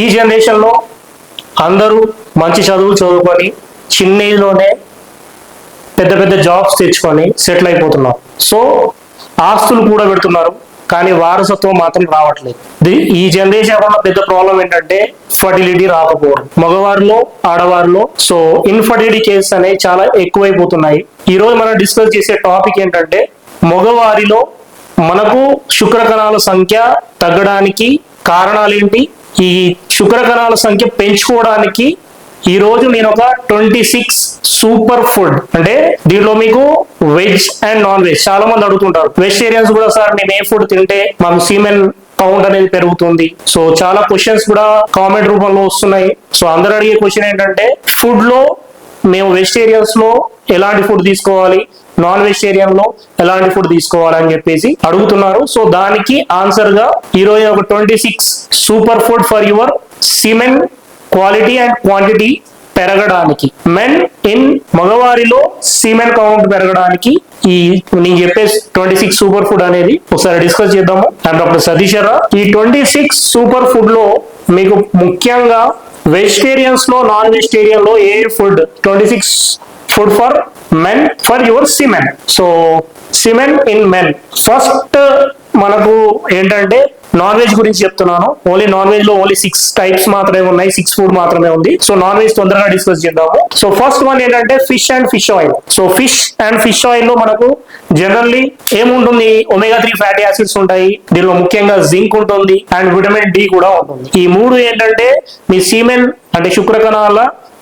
ఈ జనరేషన్లో అందరూ మంచి చదువులు చదువుకొని చిన్న ఏజ్లోనే పెద్ద పెద్ద జాబ్స్ తెచ్చుకొని సెటిల్ అయిపోతున్నారు. సో ఆస్తులు కూడా పెడుతున్నారు కానీ వారసత్వం మాత్రం రావట్లేదు. ఈ జనరేషన్ వల్ల పెద్ద ప్రాబ్లం ఏంటంటే ఫర్టిలిటీ రాకపోవడం. మగవారిలో ఆడవారిలో సో ఇన్ఫర్టిలిటీ కేసెస్ అనేవి చాలా ఎక్కువైపోతున్నాయి. ఈ రోజు మనం డిస్కస్ చేసే టాపిక్ ఏంటంటే మగవారిలో మనకు శుక్రకణాల సంఖ్య తగ్గడానికి కారణాలు ఏంటి ఈ శుక్రకణాల సంఖ్య పెంచుకోవడానికి ఈ రోజు నేను ఒక ట్వంటీ సిక్స్ సూపర్ ఫుడ్. అంటే దీంట్లో మీకు వెజ్ అండ్ నాన్ వెజ్ చాలా మంది అడుగుతుంటారు. వెజిటేరియన్స్ కూడా సార్ మేము ఏ ఫుడ్ తింటే మాకు సీమెన్ కౌంట్ అనేది పెరుగుతుంది. సో చాలా క్వశ్చన్స్ కూడా కామెంట్ రూపంలో వస్తున్నాయి. సో అందరు అడిగే క్వశ్చన్ ఏంటంటే ఫుడ్లో మేము వెజిటేరియన్స్లో ఎలాంటి ఫుడ్ తీసుకోవాలి? నాన్ వెజిటేరియన్లో ఎలాంటి ఫుడ్ తీసుకోవాలి అని చెప్పేసి అడుగుతున్నారు. సో దానికి ఆన్సర్గా ఈరోజు ఒక twenty six super food for your semen quality and quantity పెరగడానికి. మెన్ ఇన్ మగవారిలో సిమెన్ కౌంట్ పెరగడానికి ఈ నేను చెప్పే ట్వంటీ సిక్స్ సూపర్ ఫుడ్ అనేది ఒకసారి డిస్కస్ చేద్దాము. అండ్ డాక్టర్ సతీశ్వర ఈ ట్వంటీ సిక్స్ సూపర్ ఫుడ్లో మీకు ముఖ్యంగా వెజిటేరియన్స్లో నాన్ వెజిటేరియన్లో ఏ food? Twenty six food for men for your semen so semen in men. First మనకు ఏంటంటే నాన్ వెజ్ గురించి చెప్తున్నాను. ఓన్లీ నాన్ వెజ్లో ఓన్లీ సిక్స్ టైప్స్ మాత్రమే ఉన్నాయి. సిక్స్ ఫుడ్ మాత్రమే ఉంది. సో నాన్ వెజ్ తొందరగా డిస్కస్ చేద్దాము. సో ఫస్ట్ వన్ ఏంటంటే fish and fish oil. So fish and fish ఆయిల్లో మనకు జనరల్లీ ఏముంటుంది? ఒమేగా త్రీ ఫ్యాటీ యాసిడ్స్ ఉంటాయి. దీనిలో ముఖ్యంగా జింక్ ఉంటుంది అండ్ విటమిన్ డి కూడా ఉంటుంది. ఈ మూడు ఏంటంటే మీ సీమెన్ అంటే శుక్రకణాల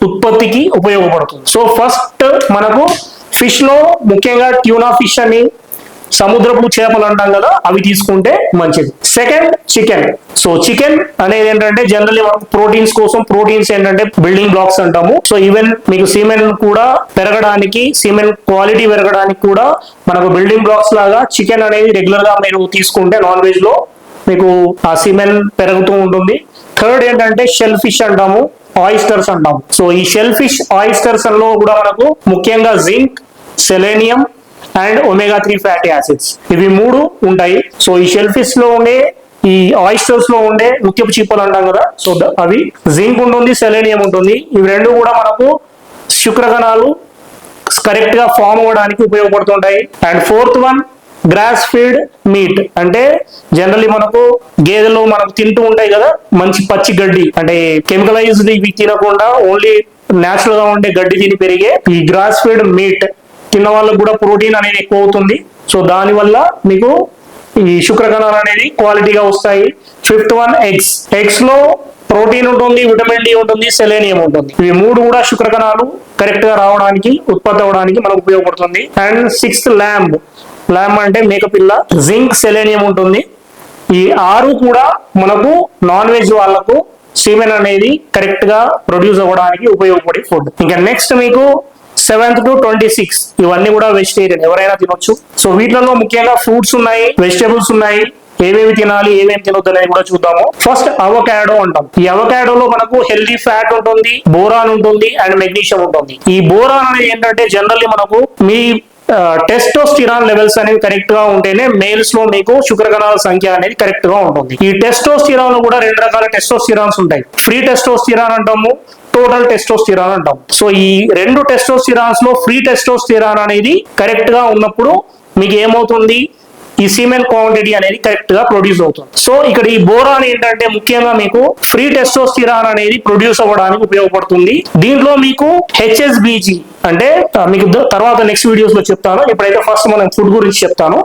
ఉత్పత్తికి ఉపయోగపడుతుంది. సో ఫస్ట్ మనకు ఫిష్లో ముఖ్యంగా ట్యూనా ఫిష్ అని సముద్రపు చేపలు అంటాం కదా అవి తీసుకుంటే మంచిది. సెకండ్ చికెన్ సో చికెన్ అనేది ఏంటంటే జనరల్లీ మనకు ప్రోటీన్స్ కోసం ప్రోటీన్స్ ఏంటంటే బిల్డింగ్ బ్లాక్స్ అంటాము. సో ఈవెన్ మీకు సిమెంట్ కూడా పెరగడానికి సిమెంట్ క్వాలిటీ పెరగడానికి కూడా మనకు బిల్డింగ్ బ్లాక్స్ లాగా చికెన్ అనేది రెగ్యులర్గా మీరు తీసుకుంటే నాన్ వెజ్లో మీకు ఆ సిమెన్ పెరుగుతూ ఉంటుంది. థర్డ్ ఏంటంటే షెల్ ఫిష్ అంటాము ఆయిస్టర్స్ అంటాము. సో ఈ షెల్ ఫిష్ ఆయిస్టర్స్లో కూడా మనకు ముఖ్యంగా zinc selenium and omega three fatty acids ఇవి మూడు ఉంటాయి. సో ఈ షెల్ఫిష్లో ఉండే ఈ ఆయిస్టర్స్లో ఉండే ముఖ్యపు చీపలు అంటాం కదా. సో అవి జింక్ ఉంటుంది సెలేనియం ఉంటుంది. ఇవి రెండు కూడా మనకు శుక్రకణాలు కరెక్ట్గా ఫామ్ అవ్వడానికి ఉపయోగపడుతుంటాయి. And fourth one grass fed meat అంటే జనరల్లీ మనకు గేదెలు మనకు తింటూ ఉంటాయి కదా మంచి పచ్చి గడ్డి. అంటే కెమికలైజ్డ్ ఇవి తినకుండా ఓన్లీ నేచురల్గా ఉండే గడ్డి తిని పెరిగే ఈ గ్రాస్ ఫీడ్ మీట్ తిన్న వాళ్ళకు కూడా ప్రోటీన్ అనేది ఎక్కువ అవుతుంది. సో దానివల్ల మీకు ఈ శుక్రకణాలు అనేది క్వాలిటీగా వస్తాయి. ఫిఫ్త్ వన్ ఎగ్స్ ఎగ్స్లో ప్రోటీన్ ఉంటుంది విటమిన్ డి ఉంటుంది సెలేనియం ఉంటుంది. ఇవి మూడు కూడా శుక్రకణాలు కరెక్ట్గా రావడానికి ఉత్పత్తి అవ్వడానికి మనకు ఉపయోగపడుతుంది. అండ్ సిక్స్త్ ల్యాంబ్ ల్యాంబ్ అంటే మేకపిల్ల జింక్ సెలేనియం ఉంటుంది. ఈ ఆరు కూడా మనకు నాన్ వెజ్ వాళ్ళకు సీమెన్ అనేది కరెక్ట్గా ప్రొడ్యూస్ అవ్వడానికి ఉపయోగపడే ఫుడ్ ఇంకా నెక్స్ట్ మీకు సెవెంత్ టు ట్వంటీ సిక్స్ ఇవన్నీ కూడా వెజిటేరియన్ ఎవరైనా తినొచ్చు. సో వీటిలో ముఖ్యంగా ఫ్రూట్స్ ఉన్నాయి వెజిటేబుల్స్ ఉన్నాయి. ఏమేమి తినాలి ఏమేమి తినొద్దు అనేది కూడా చూద్దాము. ఫస్ట్ అవకాడో అంటాం. ఈ అవకాడోలో మనకు హెల్దీ ఫ్యాట్ ఉంటుంది బోరాన్ ఉంటుంది అండ్ మెగ్నీషియం ఉంటుంది. ఈ బోరాన్ అనేది ఏంటంటే జనరల్లీ మనకు మీ టెస్టోస్టిరాన్ లెవెల్స్ అనేవి కరెక్ట్గా ఉంటేనే మేల్స్లో మీకు శుక్రకణాల సంఖ్య అనేది కరెక్ట్గా ఉంటుంది. ఈ టెస్టోస్టిరాన్లో కూడా రెండు రకాల టెస్టోస్టిరాన్స్ ఉంటాయి. ఫ్రీ టెస్టోస్టిరాన్ అంటాము టోటల్ టెస్టోస్టిరాన్ అంటాం. సో ఈ రెండు టెస్టోస్టిరాన్స్లో ఫ్రీ టెస్టోస్టిరాన్ అనేది కరెక్ట్గా ఉన్నప్పుడు మీకు ఏమవుతుంది ఈ సీమెన్ క్వాంటిటీ అనేది కరెక్ట్గా ప్రొడ్యూస్ అవుతుంది. సో ఇక్కడ ఈ బోరాన్ ఏంటంటే ముఖ్యంగా మీకు ఫ్రీ టెస్టోస్టిరాన్ అనేది ప్రొడ్యూస్ అవ్వడానికి ఉపయోగపడుతుంది. దీంట్లో మీకు హెచ్ఎస్బిజి అంటే మీకు తర్వాత నెక్స్ట్ వీడియోస్లో చెప్తాను. ఇప్పుడైతే ఫస్ట్ మనం ఫుడ్ గురించి చెప్తాను.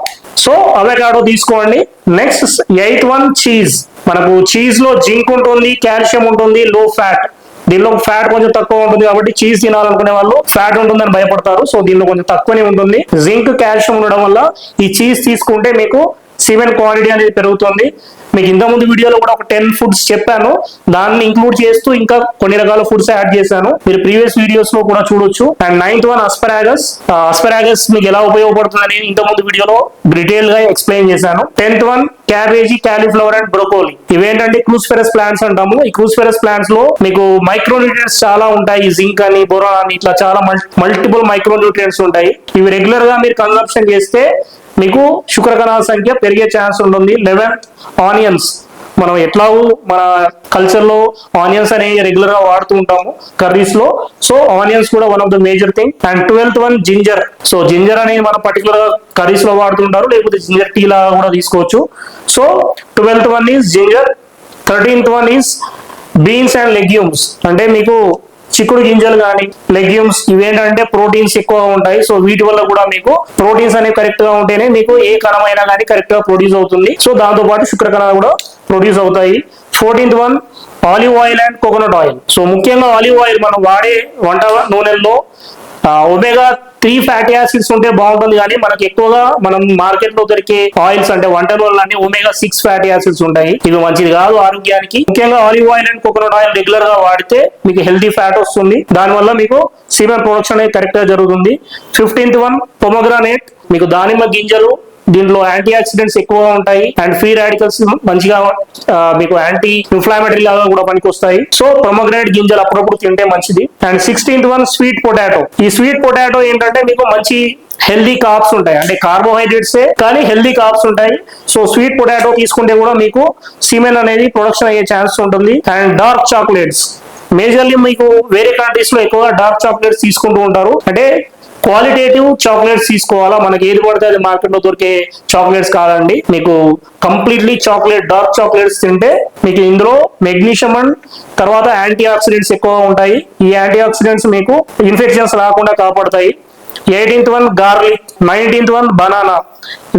సో అవకాడో తీసుకోండి. నెక్స్ట్ ఎయిత్ వన్ చీజ్ మనకు చీజ్లో జింక్ ఉంటుంది కాల్షియం ఉంటుంది లో ఫ్యాట్ దీనిలో ఫ్యాట్ కొంచెం తక్కువ ఉంటుంది కాబట్టి చీజ్ తినాలనుకునే వాళ్ళు ఫ్యాట్ ఉంటుందని భయపడతారు. సో దీనిలో కొంచెం తక్కువనే ఉంటుంది. జింక్ కాల్షియం ఉండడం వల్ల ఈ చీజ్ తీసుకుంటే మీకు సిమెంట్ క్వాలిటీ అనేది పెరుగుతుంది. మీకు ఇంతకుముందు వీడియోలో కూడా ఒక టెన్ ఫుడ్స్ చెప్పాను. దాన్ని ఇంక్లూడ్ చేస్తూ ఇంకా కొన్ని రకాల ఫుడ్స్ యాడ్ చేశాను. మీరు ప్రీవియస్ వీడియోస్లో కూడా చూడొచ్చు. And ninth one asparagus asparagus మీకు ఎలా ఉపయోగపడుతుంది అనేది ఇంతకుముందు వీడియోలో డీటెయిల్గా ఎక్స్ప్లెయిన్ చేశాను. Tenth one cabbage cauliflower and broccoli ఇవేంటంటే క్రూస్ఫెరస్ ప్లాంట్స్ అంటాము. ఈ క్రూస్ఫెరస్ ప్లాంట్స్లో మీకు మైక్రోన్యూట్రియన్స్ చాలా ఉంటాయి. జింక్ అని బొరా అని ఇట్లా చాలా మల్టిపుల్ మైక్రోన్యూట్రియన్స్ ఉంటాయి. ఇవి రెగ్యులర్గా మీరు కన్సంప్షన్ చేస్తే మీకు శుక్రకణాల సంఖ్య పెరిగే ఛాన్స్ ఉంటుంది. లెవెన్ ఆనియన్స్ మనం ఎట్లాగూ మన కల్చర్లో ఆనియన్స్ అనేవి రెగ్యులర్గా వాడుతూ ఉంటాము కర్రీస్లో. సో ఆనియన్స్ కూడా one of the major thing and twelfth one ginger so ginger అనేది మనం పర్టికులర్గా కర్రీస్లో వాడుతుంటారు లేకపోతే జింజర్ టీ లాగా కూడా తీసుకోవచ్చు. So twelfth one is ginger thirteenth one is beans and legumes అంటే మీకు చిక్కుడు గింజలు కానీ లెగ్యూమ్స్ ఇవేంటంటే ప్రోటీన్స్ ఎక్కువ ఉంటాయి. సో వీటి వల్ల కూడా మీకు ప్రోటీన్స్ అనేవి కరెక్ట్గా ఉంటేనే మీకు ఏ కణమైనా కానీ కరెక్ట్గా ప్రొడ్యూస్ అవుతుంది. సో దాంతో పాటు శుక్ర కణాలు కూడా ప్రొడ్యూస్ అవుతాయి. Fourteenth one olive oil and coconut oil so ముఖ్యంగా ఆలివ్ ఆయిల్ మనం వాడే వంట నూనెల్లో ఒమేగా త్రీ ఫ్యాటీ యాసిడ్స్ ఉంటే బాగుంటుంది కానీ మనకి ఎక్కువగా మనం మార్కెట్లో దొరికే ఆయిల్స్ అంటే వంట నూనెలన్నీ ఒమేగా సిక్స్ ఫ్యాటీ యాసిడ్స్ ఉంటాయి. ఇవి మంచిది కాదు ఆరోగ్యానికి. ముఖ్యంగా olive oil and coconut oil రెగ్యులర్గా వాడితే మీకు హెల్దీ ఫ్యాట్ వస్తుంది. దానివల్ల మీకు సీమెన్ ప్రొడక్షన్ అనేది కరెక్ట్గా జరుగుతుంది. ఫిఫ్టీన్త్ వన్ పొమగ్రానేట్ మీకు దానిమ్మ గింజలు దీంట్లో యాంటీ ఆక్సిడెంట్స్ ఎక్కువగా ఉంటాయి. అండ్ ఫ్రీ రాడికల్స్ మంచిగా మీకు యాంటీ ఇన్ఫ్లామేటరీ లాగా కూడా పనికి వస్తాయి సో ప్రొమోగ్రేట్ గింజలు అప్పుడప్పుడు తింటే మంచిది. And sixteenth one sweet potato ఈ స్వీట్ పొటాటో ఏంటంటే మీకు మంచి హెల్దీ కాప్స్ ఉంటాయి. అంటే కార్బోహైడ్రేట్స్ కానీ హెల్దీ కాప్స్ ఉంటాయి. సో స్వీట్ పొటాటో తీసుకుంటే కూడా మీకు సిమెన్ అనేది ప్రొడక్షన్ అయ్యే ఛాన్స్ ఉంటుంది. అండ్ డార్క్ చాక్లెట్స్ మేజర్లీ మీకు వేరే కంట్రీస్లో ఎక్కువగా డార్క్ చాక్లెట్స్ తీసుకుంటూ ఉంటారు. అంటే క్వాలిటేటివ్ చాక్లెట్స్ తీసుకోవాలా? మనకి ఏది పడితే అది మార్కెట్లో దొరికే చాక్లెట్స్ కాదండి. మీకు కంప్లీట్లీ చాక్లెట్ డార్క్ చాక్లెట్స్ తింటే మీకు ఇందులో మెగ్నీషియం అండ్ తర్వాత యాంటీ ఆక్సిడెంట్స్ ఎక్కువ ఉంటాయి. ఈ యాంటీ ఆక్సిడెంట్స్ మీకు ఇన్ఫెక్షన్స్ రాకుండా కాపాడతాయి. Eighteenth one garlic nineteenth one banana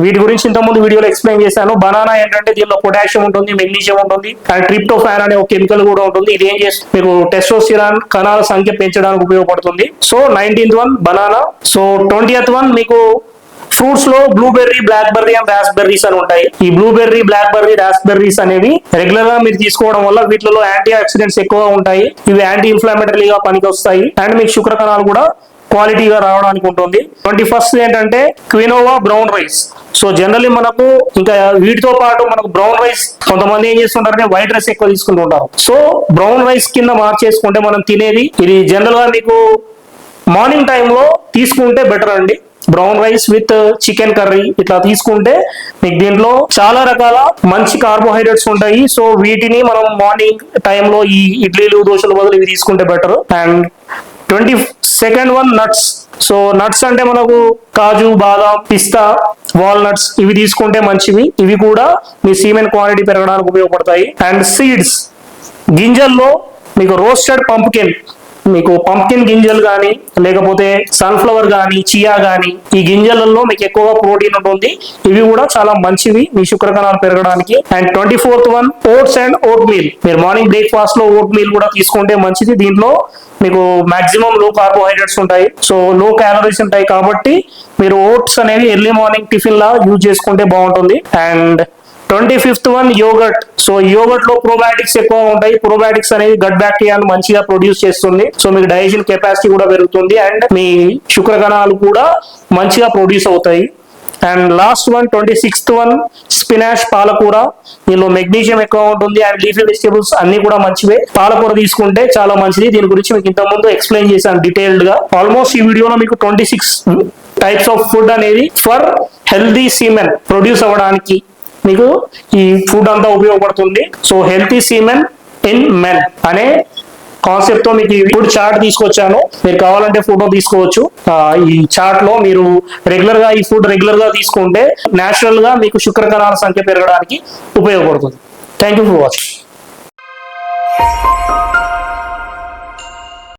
వీటి గురించి ఇంతకుముందు వీడియోలో ఎక్స్ప్లెయిన్ చేశాను. బనానా ఏంటంటే దీనిలో పొటాషియం ఉంటుంది మెగ్నీషియం ఉంటుంది అండ్ ట్రిప్టోఫాన్ అనే ఒక కెమికల్ కూడా ఉంటుంది. ఇది ఏం చేస్తుంది? మీకు టెస్టోసిరాన్ కణాల సంఖ్య పెంచడానికి ఉపయోగపడుతుంది. So nineteenth one banana so twentieth one మీకు ఫ్రూట్స్లో blueberry black berry and raspberries అని ఉంటాయి. ఈ బ్లూబెర్రీ బ్లాక్ బెర్రీ రాస్బెర్రీస్ అనేవి రెగ్యులర్గా మీరు తీసుకోవడం వల్ల వీటిలో యాంటీ ఆక్సిడెంట్స్ ఎక్కువగా ఉంటాయి. ఇవి యాంటీ ఇన్ఫ్లామేటరీగా పనికి వస్తాయి అండ్ మీకు శుక్ర కణాలు కూడా క్వాలిటీగా రావడానికి ఉంటుంది. ట్వంటీ ఫస్ట్ ఏంటంటే quinoa brown rice. So generally మనకు ఇంకా వీటితో పాటు మనకు బ్రౌన్ రైస్ కొంతమంది ఏం చేస్తుంటారంటే వైట్ రైస్ ఎక్కువ తీసుకుంటుంటారు సో బ్రౌన్ రైస్ కింద మార్చేసుకుంటే మనం తినేది. ఇది జనరల్గా మీకు మార్నింగ్ టైంలో తీసుకుంటే బెటర్ అండి. Brown rice with chicken curry ఇట్లా తీసుకుంటే మీకు దీంట్లో చాలా రకాల మంచి కార్బోహైడ్రేట్స్ ఉంటాయి. సో వీటిని మనం మార్నింగ్ టైంలో ఈ ఇడ్లీలు దోశల బదులు ఇవి తీసుకుంటే better. And twenty second one nuts. So nuts అంటే మనకు కాజు బాదాం పిస్తా వాల్నట్స్ ఇవి తీసుకుంటే మంచివి. ఇవి కూడా మీ సీమెన్ క్వాలిటీ పెరగడానికి ఉపయోగపడతాయి. And seeds. గింజల్లో మీకు రోస్టెడ్ పంప్కిన్ మీకు పంప్కిన్ గింజలు కానీ లేకపోతే సన్ఫ్లవర్ కానీ చియా కానీ ఈ గింజలలో మీకు ఎక్కువగా ప్రోటీన్ ఉంటుంది. ఇవి కూడా చాలా మంచివి. మీ శుక్ర కణాలు పెరగడానికి. And twenty fourth one oats and oatmeal మీరు మార్నింగ్ బ్రేక్ఫాస్ట్లో ఓట్ మీల్ కూడా తీసుకుంటే మంచిది. దీంట్లో మీకు మాక్సిమం లో కార్బోహైడ్రేట్స్ ఉంటాయి. సో లో క్యాలరీస్ ఉంటాయి కాబట్టి మీరు ఓట్స్ అనేవి ఎర్లీ మార్నింగ్ టిఫిన్ లా యూజ్ చేసుకుంటే బాగుంటుంది. And twenty fifth one yogurt. So యోగట్లో probiotics ఎక్కువ ఉంటాయి. ప్రోబయాటిక్స్ అనేది గట్ బ్యాక్టీరియాను మంచిగా ప్రొడ్యూస్ చేస్తుంది. సో మీకు డైజెషన్ కెపాసిటీ కూడా పెరుగుతుంది అండ్ మీ శుక్ర కణాలు కూడా మంచిగా ప్రొడ్యూస్ అవుతాయి. And last one twenty sixth one spinach పాలకూర. దీనిలో మెగ్నీషియం ఎక్కువ ఉంటుంది అండ్ లీఫీ వెజిటేబుల్స్ అన్ని కూడా మంచివే. పాలకూర తీసుకుంటే చాలా మంచిది. దీని గురించి మీకు ఇంతకుముందు ఎక్స్ప్లెయిన్ చేశాను డీటెయిల్డ్గా. ఆల్మోస్ట్ ఈ వీడియోలో మీకు twenty six types of food అనేది ఫర్ హెల్దీ సీమెన్ ప్రొడ్యూస్ అవ్వడానికి. మీకు ఈ ఫుడ్ అంతా ఉపయోగపడుతుంది. So healthy semen in men అనే కాన్సెప్ట్తో మీకు ఈ ఫుడ్ చార్ట్ తీసుకొచ్చాను. మీరు కావాలంటే ఫోటో తీసుకోవచ్చు. ఈ చార్ట్లో మీరు రెగ్యులర్గా ఈ ఫుడ్ రెగ్యులర్గా తీసుకుంటే నేచురల్గా మీకు శుక్రకణాల సంఖ్య పెరగడానికి ఉపయోగపడుతుంది. Thank you for watching